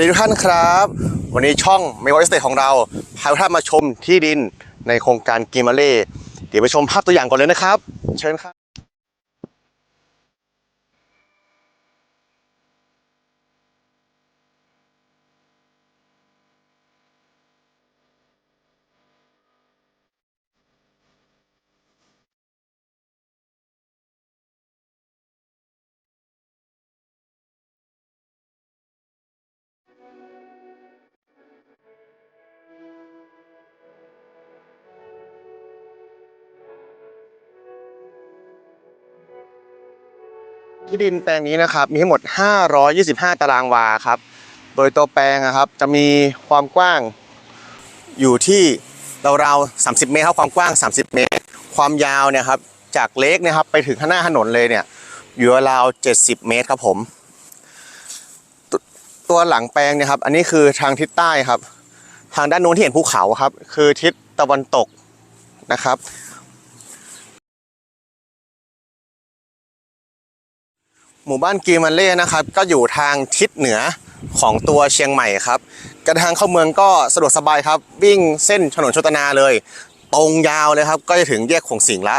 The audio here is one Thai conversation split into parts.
สวัสดีทุกท่านครับ วันนี้ช่องเมวอสเตทของเราพาทุกท่านมาชมที่ดินในโครงการกิมาเล่เดี๋ยวไปชมภาพตัวอย่างก่อนเลยนะครับ เชิญครับ ที่ดินแปลงนี้นะครับมีทั้งหมด 525 ตารางวาครับ โดยตัวแปลงนะครับจะมีความกว้างอยู่ที่ราวๆ30 เมตรครับความกว้าง 30 เมตร ความยาวเนี่ยครับจากเล็กนะครับไปถึงข้างหน้าถนนเลยเนี่ยอยู่ราว 70 เมตรครับผม ตัวหลังแปลงเนี่ยครับ อันนี้คือทางทิศใต้ครับ ทางด้านโน้นที่เห็นภูเขาครับ คือทิศตะวันตกนะครับ หมู่บ้านกีมันเล่นะครับ ก็อยู่ทางทิศเหนือของตัวเชียงใหม่ครับกระทางเข้าเมืองก็สะดวกสบายครับ วิ่งเส้นถนนโชตนาเลย ตรงยาวเลยครับ ก็จะถึงแยกขงสิงละ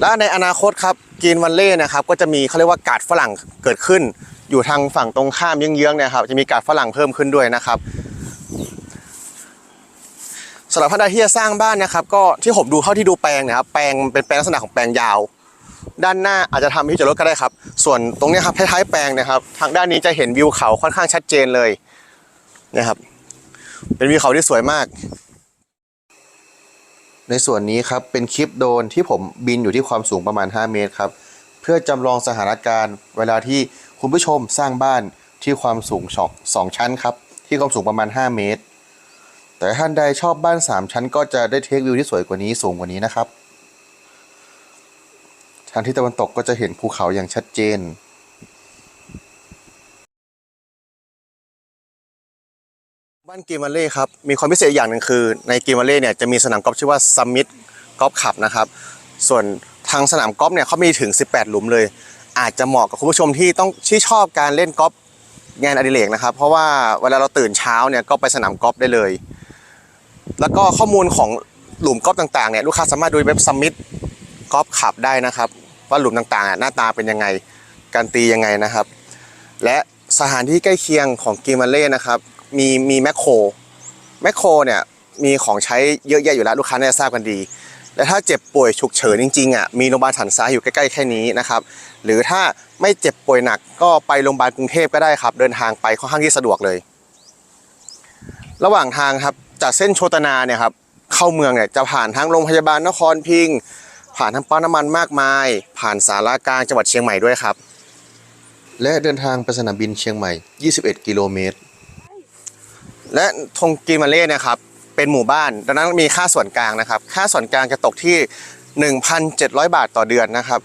และในอนาคตครับกีนวันเล่นะครับ ก็จะมีเขาเรียกว่ากาดฝรั่งเกิดขึ้น อยู่ทางฝั่งตรงข้ามเยื้องๆเนี่ยครับจะมีกาดฝรั่งเพิ่มขึ้นด้วยนะครับสำหรับท่านใดที่จะสร้างบ้านนะครับ ก็ที่ผมดูเท่าที่ดูแปลงนะครับแปลงเป็นแปลงลักษณะของแปลงยาว ด้านหน้าอาจจะทำที่จอดรถก็ได้ครับ ส่วนตรงนี้ครับท้ายๆแปลงนะครับ ทางด้านนี้จะเห็นวิวเขาค่อนข้างชัดเจนเลยนะครับ เป็นวิวเขาที่สวยมาก ในส่วนนี้ครับเป็นคลิปโดนที่ผมบินอยู่ที่ความสูงประมาณ 5 เมตรครับ เพื่อจำลองสถานการณ์เวลาที่ คุณผู้ชมสร้างบ้านที่ความสูงสองชั้นครับ ที่ความสูงประมาณ 5 เมตร แต่ท่านใดชอบบ้าน 3 ชั้น ก็จะได้เทควิวที่สวยกว่านี้สูงกว่านี้นะครับ ทางทิศตะวันตกก็จะเห็นภูเขาอย่างชัดเจนบ้านเกมมาเล่ครับมีความพิเศษอย่างหนึ่งคือ ในเกมมาเล่เนี่ยจะมีสนามกอล์ฟชื่อว่าซัมมิตกอล์ฟขับนะครับ ส่วนทางสนามกอล์ฟเนี่ยเขามีถึง 18 หลุมเลย อาจจะเหมาะกับคุณผู้ชมที่ต้องที่ชอบการเล่นกอล์ฟงานอดิเรกนะครับ เพราะว่าเวลาเราตื่นเช้าเนี่ยก็ไปสนามกอล์ฟได้เลย แล้วก็ข้อมูลของหลุมกอล์ฟต่างๆเนี่ยลูกค้าสามารถดูเว็บซัมมิตกอล์ฟขับได้นะครับ ว่าหลุมต่างๆอะหน้าตาเป็นยังไงการตียังไงนะครับ และสถานที่ใกล้เคียงของกิมาเล่นะครับ มีมีแมคโครแมคโครเนี่ยมีของใช้เยอะแยะอยู่แล้วลูกค้าน่าจะทราบกันดี และถ้าเจ็บป่วยฉุกเฉินจริงๆอะมีโรงพยาบาลสันทรายอยู่ใกล้ๆแค่นี้นะครับหรือถ้าไม่เจ็บป่วยหนักก็ไปโรงพยาบาลกรุงเทพก็ได้ครับ เดินทางไปค่อนข้างที่สะดวกเลย ระหว่างทางครับจากเส้นโชตนาเนี่ยครับเข้าเมืองเนี่ยจะผ่านทั้งโรงพยาบาลนครพิงค์ผ่านทั้งปั๊มน้ำมันมากมาย ผ่านสารากลางจังหวัดเชียงใหม่ด้วยครับ และเดินทางไปสนามบินเชียงใหม่ 21 กิโลเมตร และทงกิมาเล่เนะครับ เป็นหมู่บ้าน ดังนั้นมีค่าส่วนกลางนะครับ ค่าส่วนกลางจะตกที่ 1,700 บาทต่อเดือนนะครับ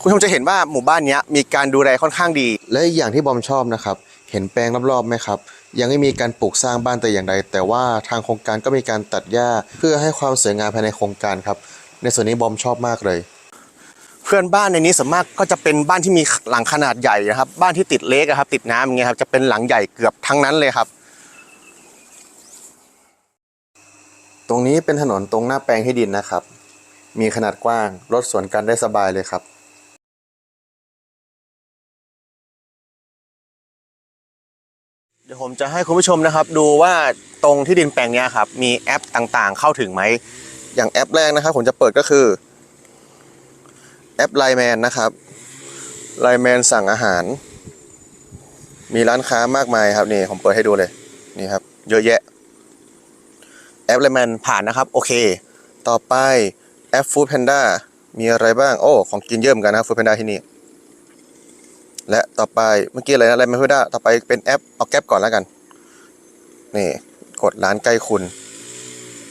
คุณผู้ชมจะเห็นว่าหมู่บ้านเนี้ยมีการดูแลค่อนข้างดี และอีกอย่างที่บอมชอบนะครับ เห็นแปลงรอบๆไหมครับ ยังไม่มีการปลูกสร้างบ้านแต่อย่างใด แต่ว่าทางโครงการก็มีการตัดหญ้า เพื่อให้ความสวยงามภายในโครงการครับ ในส่วนนี้บอมชอบมากเลยเพื่อนบ้านในนี้ส่วนมากก็จะเป็นบ้านที่มีหลังขนาดใหญ่นะครับ บ้านที่ติดเลกอะครับติดน้ำอย่างเงี้ยครับจะเป็นหลังใหญ่เกือบทั้งนั้นเลยครับ ตรงนี้เป็นถนนตรงหน้าแปลงที่ดินนะครับ มีขนาดกว้างรถสวนกันได้สบายเลยครับเดี๋ยวผมจะให้คุณผู้ชมนะครับ ดูว่าตรงที่ดินแปลงนี้ครับ มีแอปต่างๆ เข้าถึงไหม อย่างแอปแรกนะครับ ผมจะเปิดก็คือ แอปไลแมนนะครับไลแมนสั่งอาหาร มีร้านค้ามากมายครับนี่ผมเปิดให้ดูเลยนี่ครับ เยอะแยะ แอปไลแมนผ่านนะครับ โอเค ต่อไปแอปฟู้ดแพนด้ามีอะไรบ้าง โอ้ ของกินเยอะเหมือนกันนะครับฟู้ดแพนด้าที่นี่ และต่อไปเมื่อกี้อะไรนะอะไรไม่พูดได้ต่อไปเป็นแอปเอาแก๊ปก่อนแล้วกัน นี่กดร้านใกล้คุณ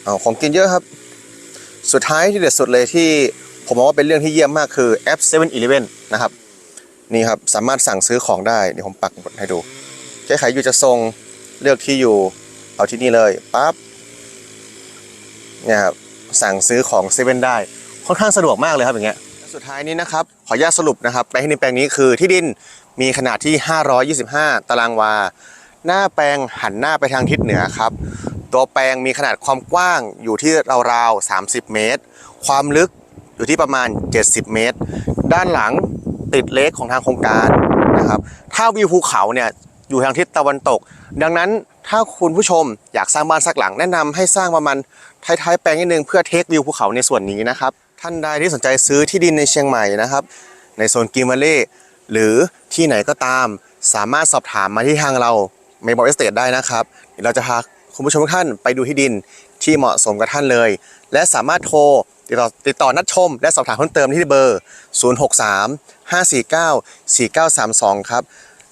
เอาของกินเยอะครับ สุดท้ายที่เด็ดสุดเลยที่ผมมองว่าเป็นเรื่องที่เยี่ยมมากคือแอป7 e เ e ่ e อนะครับ นี่ครับ สามารถสั่งซื้อของได้ เดี๋ยวผมปักหมดให้ดูแก้ไขอยู่จะทรงเลือกที่อยู่ เอาที่นี่เลยปั๊บ เนี่ยครับสั่งซื้อของเซเว่นได้ค่อนข้างสะดวกมากเลยครับอย่างเงี้ยสุดท้ายนี้นะครับขออนุญาตสรุปนะครับแปลงที่ดินแปลงนี้คือที่ดินมีขนาดที่ 525 ตารางวา หน้าแปลงหันหน้าไปทางทิศเหนือครับ ตัวแปลงมีขนาดความกว้างอยู่ที่ราวๆ 30 เมตร ความลึกอยู่ที่ประมาณ 70 เมตร ด้านหลังติดเลคของทางโครงการนะครับ ถ้าวิวภูเขาเนี่ยอยู่ทางทิศตะวันตก ดังนั้น ถ้าคุณผู้ชมอยากสร้างบ้านสักหลังแนะนำให้สร้างประมาณท้ายๆแปลงนิดนึงเพื่อเทควิวภูเขาในส่วนนี้นะครับ ท่านใดที่สนใจซื้อที่ดินในเชียงใหม่นะครับ ในโซนกิมมาเล่หรือที่ไหนก็ตาม สามารถสอบถามมาที่ทางเราเมย์บอกเอสเตได้นะครับเดี๋ยวเราจะพาคุณผู้ชมทุกท่านไปดูที่ดินที่เหมาะสมกับท่านเลย และสามารถโทรติดต่อติดต่อนัดชม และสอบถามเพิ่มเติมที่เบอร์ 063 549 4932 ครับ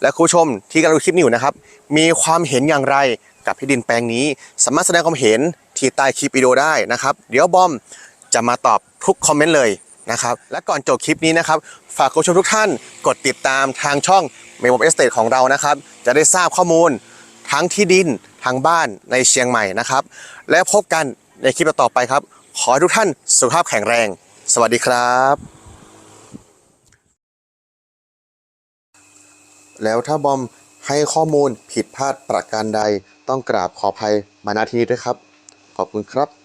และคุณผู้ชมที่กำลังดูคลิปนี้อยู่นะครับ มีความเห็นอย่างไรกับที่ดินแปลงนี้ สามารถแสดงความเห็นที่ใต้คลิปวิดีโอได้นะครับ เดี๋ยวบอมจะมาตอบทุกคอมเมนต์เลยนะครับ และก่อนจบคลิปนี้นะครับ ฝากคุณผู้ชมทุกท่านกดติดตามทางช่อง m e m o เอสเต e ของเรานะครับ จะได้ทราบข้อมูลทั้งที่ดินทางบ้านในเชียงใหม่นะครับ และพบกันในคลิปต่อไปครับ ขอให้ทุกท่านสุขภาพแข็งแรง สวัสดีครับ แล้วถ้าบอมให้ข้อมูลผิดพลาดประการใด ต้องกราบขออภัยมาณที่นี้ด้วยครับ ขอบคุณครับ